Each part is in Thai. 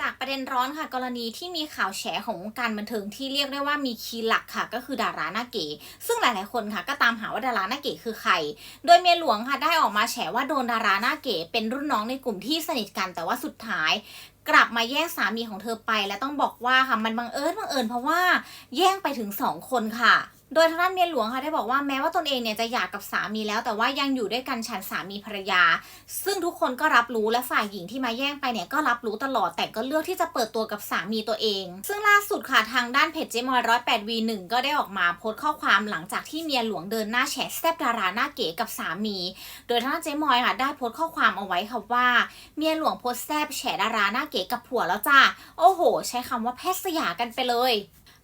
จากประเด็นร้อนค่ะกรณีที่มีข่าวแฉของวงการบันเทิงที่เรียกได้ว่ามีคีย์หลักค่ะ ก็คือดาราหน้าเก๋ซึ่งหลายๆคนค่ะก็ตามหาว่าดาราหน้าเก๋คือใคร โดยเมียหลวงค่ะได้ออกมาแฉว่าโดนดาราหน้าเก๋เป็นรุ่นน้องในกลุ่มที่สนิทกันแต่ว่าสุดท้ายกลับมาแย่งสามีของเธอไปและต้องบอกว่าค่ะมันบังเอิญบังเอิญเพราะว่าแย่งไปถึงสองคนค่ะ โดยทางด้านเมียหลวงค่ะได้บอกว่าแม้ว่าตนเองเนี่ยจะหย่ากับสามีแล้ว แต่ว่ายังอยู่ด้วยกันฉันสามีภรรยา ซึ่งทุกคนก็รับรู้และฝ่ายหญิงที่มาแย่งไปเนี่ยก็รับรู้ตลอดแต่ก็เลือกที่จะเปิดตัวกับสามีตัวเอง ซึ่งล่าสุดค่ะทางด้านเพจเจมอยร้อยแปดวีหนึ่งก็ได้ออกมาโพสต์ข้อความหลังจากที่เมียหลวงเดินหน้าแฉแซบดาราหน้าเก๋กับสามี โดยทางด้านเจมอยค่ะได้โพสต์ข้อความเอาไว้ค่ะว่า เมียหลวงโพสต์แซบแฉดาราหน้าเก๋กับผัวแล้วจ้าโอ้โห ใช้คำว่าแพทย์สยากันไปเลย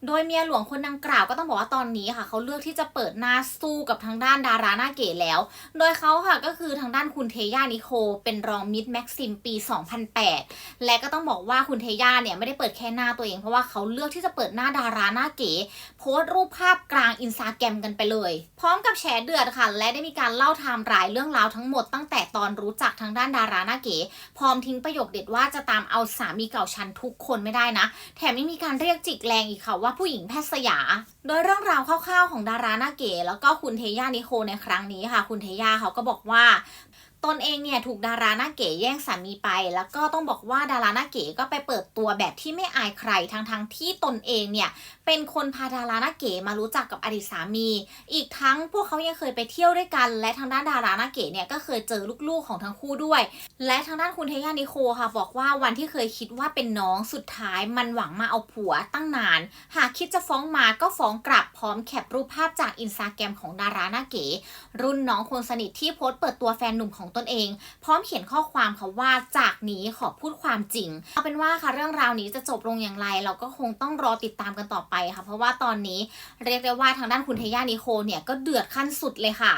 โดยเมียหลวงคนดังกล่าวก็ต้องบอกว่าตอนนี้ค่ะเขาเลือกที่จะเปิดหน้าสู้กับทางด้านดาราหน้าเก๋แล้ว โดยเขาค่ะก็คือทางด้านคุณเทย่านิโค เป็นรองมิดแม็กซิมปี 2008 และก็ต้องบอกว่าคุณเทย่าเนี่ยไม่ได้เปิดแค่หน้าตัวเอง เพราะว่าเขาเลือกที่จะเปิดหน้าดาราหน้าเก๋ โพสต์รูปภาพกลางอินสตาแกรมกันไปเลย พร้อมกับแฉเดือดค่ะ และได้มีการเล่าไทม์ไลน์เรื่องราวทั้งหมดตั้งแต่ รรู้จักทางด้านดาราหน้าเก๋พร้อมทิ้งประโยคเด็ดว่าจะตามเอาสามีเก่าฉันทุกคนไม่ได้นะ แถมยังมีการเรียกจิกแรงอีกค่ะว่าผู้หญิงแพทย์สยา โดยเรื่องราวคร่าวๆของดาราหน้าเก๋แล้วก็คุณเทย่านิโคในครั้งนี้ค่ะ คุณเทย่าเขาก็บอกว่า ตนเองเนี่ยถูกดาราหน้าเก๋แย่งสามีไป แล้วก็ต้องบอกว่าดาราหน้าเก๋ก็ไปเปิดตัวแบบที่ไม่อายใครทั้งๆทที่ตนเองเนี่ยเป็นคนพาดาราหน้าเก๋มารู้จักกับอดีตสามี อีกทั้งพวกเขายังเคยไปเที่ยวด้วยกัน และทางด้านดาราหน้าเก๋เนี่ยก็เคยเจอลูกๆของทั้งคู่ด้วย และทางด้านคุณเทย่านิโคค่ะบอกว่าวันที่เคยคิดว่าเป็นน้องสุดท้ายมันหวังมาเอาผัวตั้งนาน หากคิดจะฟ้องมาก็ฟ้องกลับพร้อมแคปรูปภาพจากอินสตาแกรมของดาราหน้าเก๋รุ่นน้องคนสนิทที่โพสต์เปิดตัวแฟนหนุ่มของตนเอง พร้อมเขียนข้อความค่ะว่าจากนี้ขอพูดความจริงเอาเป็นว่าค่ะเรื่องราวนี้จะจบลงอย่างไร เราก็คงต้องรอติดตามกันต่อไปค่ะ เพราะว่าตอนนี้เรียกได้ว่าทางด้านคุณเทย่านิโคเนี่ยก็เดือดขั้นสุดเลยค่ะ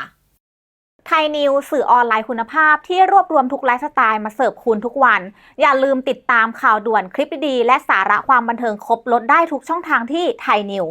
ไทยนิวสื่อออนไลน์คุณภาพที่รวบรวมทุกไลฟ์สไตล์มาเสิร์ฟคุณทุกวัน อย่าลืมติดตามข่าวด่วนคลิปดีๆและสาระความบันเทิงครบลดได้ทุกช่องทางที่ไทยนิว